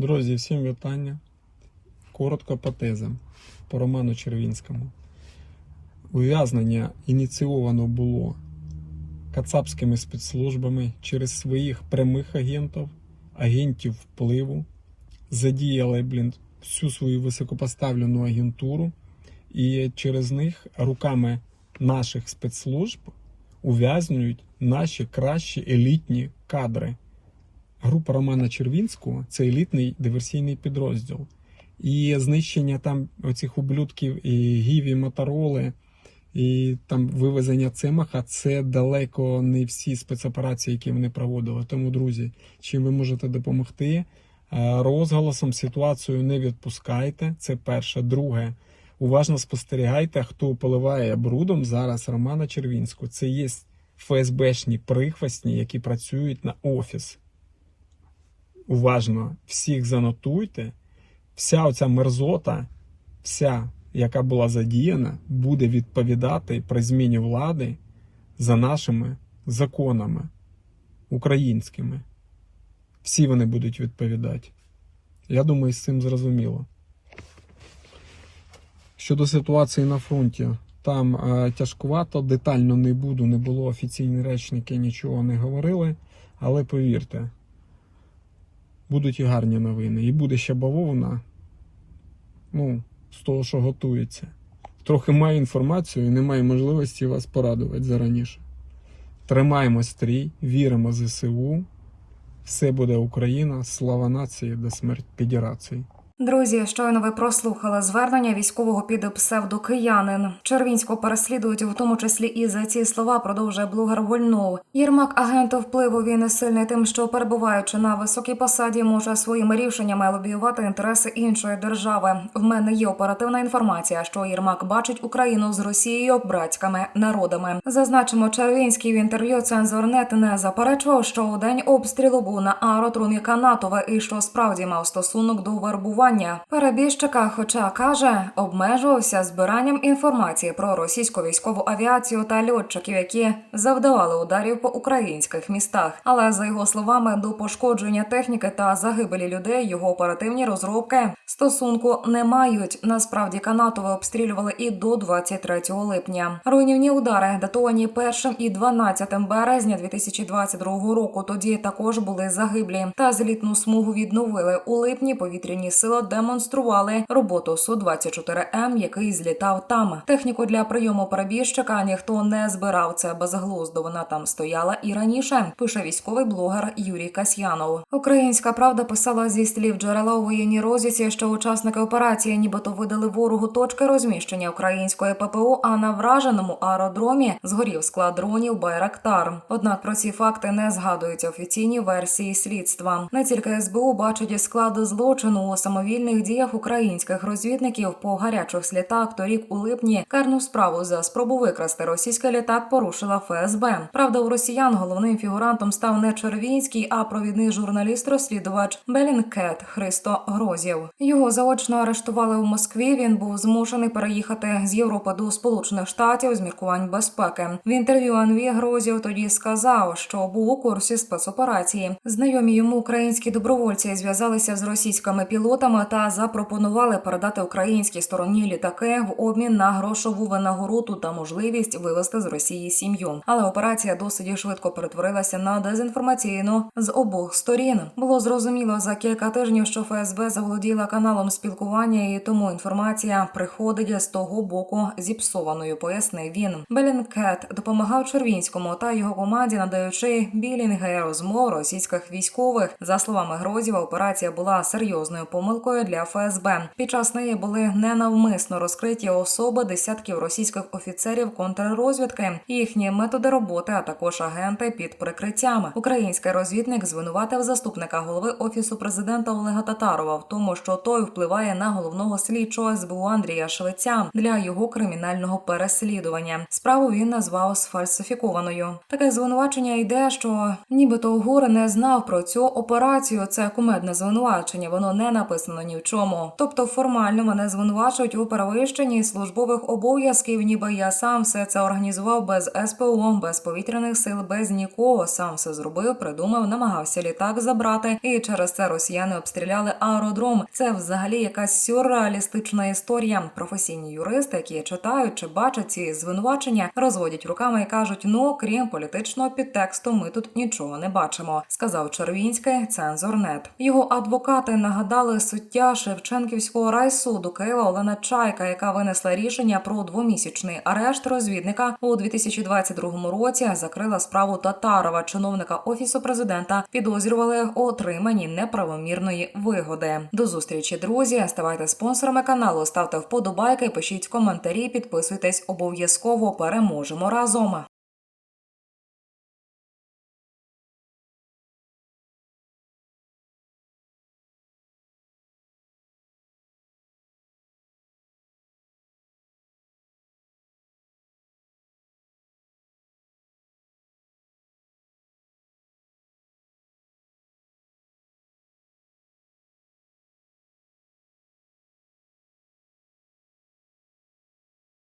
Друзі, всім вітання. Коротко по тезам по Роману Червінському. Ув'язнення ініційовано було кацапськими спецслужбами через своїх прямих агентів, агентів впливу, задіяли блін, всю свою високопоставлену агентуру, і через них руками наших спецслужб ув'язнюють наші кращі елітні кадри. Група Романа Червінського це елітний диверсійний підрозділ. І знищення там оцих ублюдків і гіві, мотороли, і там вивезення цемаха це далеко не всі спецоперації, які вони проводили. Тому, друзі, чим ви можете допомогти? Е, Розголосом ситуацію не відпускайте. Це перше. Друге, уважно спостерігайте, хто поливає брудом зараз Романа Червінського. Це є ФСБшні прихвостні, які працюють на офіс уважно всіх занотуйте. Вся оця мерзота, вся, яка була задіяна, буде відповідати при зміні влади за нашими законами українськими. Всі вони будуть відповідати. Я думаю, з цим зрозуміло. Щодо ситуації на фронті, там е, тяжкувато, детально не буду, не було офіційні речники, нічого не говорили, але повірте, будуть і гарні новини. І буде ще бавовна. Ну, з того, що готується. Трохи маю інформацію і немає можливості вас порадувати зараніше. Тримаємо стрій, віримо ЗСУ. Все буде Україна, слава нації до смерть федерації. Друзі, щойно ви прослухали звернення військового під псевдокиянин. Червінського переслідують, в тому числі і за ці слова продовжує блогер Вольнов. Єрмак агенту впливу він сильний тим, що перебуваючи на високій посаді, може своїми рішеннями лобіювати інтереси іншої держави. В мене є оперативна інформація, що Єрмак бачить Україну з Росією братськими народами. Зазначимо, Червінський в інтерв'ю цензорнет не заперечував, що у день обстрілу був на аеродрумі Канатове і що справді мав стосунок до вербування. Перебіжчика, хоча каже, обмежувався збиранням інформації про російську військову авіацію та льотчиків, які завдавали ударів по українських містах. Але за його словами, до пошкодження техніки та загибелі людей його оперативні розробки стосунку не мають. Насправді Канатове обстрілювали і до 23 липня. Руйнівні удари датовані 1 і 12 березня 2022 року. Тоді також були загиблі. Та злітну смугу відновили у липні. Повітряні сили демонстрували роботу су 24 м який злітав там. Техніку для прийому перебіжчика ніхто не збирав. Це безглуздо. Вона там стояла і раніше. Пише військовий блогер Юрій Касьянов. Українська правда писала зі слів джерела у воєнній розвідці, що учасники операції нібито видали ворогу точки розміщення української ППО, а на враженому аеродромі згорів склад дронів Байрактар. Однак про ці факти не згадуються офіційні версії слідства. Не тільки СБУ бачить склад злочину у самовільних діях українських розвідників по гарячих слідах. Торік у липні карну справу за спробу викрасти російський літак порушила ФСБ. Правда, у росіян головним фігурантом став не Червінський, а провідний журналіст-розслідувач Белінкет Христо Грозєв. Його заочно арештували у Москві. Він був змушений переїхати з Європи до Сполучених Штатів з міркувань безпеки. В інтерв'ю Анві Грозєв тоді сказав, що був у курсі спецоперації. Знайомі йому українські добровольці зв'язалися з російськими пілотами та запропонували передати українській стороні літаки в обмін на грошову винагороду та можливість вивезти з Росії сім'ю. Але операція досить швидко перетворилася на дезінформаційну з обох сторін. Було зрозуміло за кілька тижнів, що ФСБ заволоділа каналом спілкування, і тому інформація приходить з того боку зіпсованою. Пояснив він. Белінкет допомагав Червінському та його команді, надаючи білінги розмов російських військових. За словами Грозєва, операція була серйозною помилкою для ФСБ. Під час неї були ненавмисно розкриті особи десятків російських офіцерів контррозвідки, їхні методи роботи, а також агенти під прикриттями. Український розвідник звинуватив заступника голови офісу президента Олега Татарова в тому, що той впливає на головного слідчого СБУ Андрія Швеця для його кримінального переслідування. Справу він назвав сфальсифікованою. Таке звинувачення йде, що нібито ГУР не знав про цю операцію. Це кумедне звинувачення. Воно не написане вияснено ні в чому. Тобто формально мене звинувачують у перевищенні службових обов'язків, ніби я сам все це організував без СПО, без повітряних сил, без нікого. Сам все зробив, придумав, намагався літак забрати, і через це росіяни обстріляли аеродром. Це взагалі якась сюрреалістична історія. Професійні юристи, які читають чи бачать ці звинувачення, розводять руками і кажуть: ну крім політичного підтексту, ми тут нічого не бачимо, сказав Червінський, цензорнет. Його адвокати нагадали суддя Шевченківського райсуду Києва Олена Чайка, яка винесла рішення про двомісячний арешт розвідника у 2022 році. Закрила справу Татарова, чиновника офісу президента, підозрювали у отриманні неправомірної вигоди. До зустрічі, друзі. Ставайте спонсорами каналу, ставте вподобайки, пишіть коментарі, підписуйтесь обов'язково. Переможемо разом.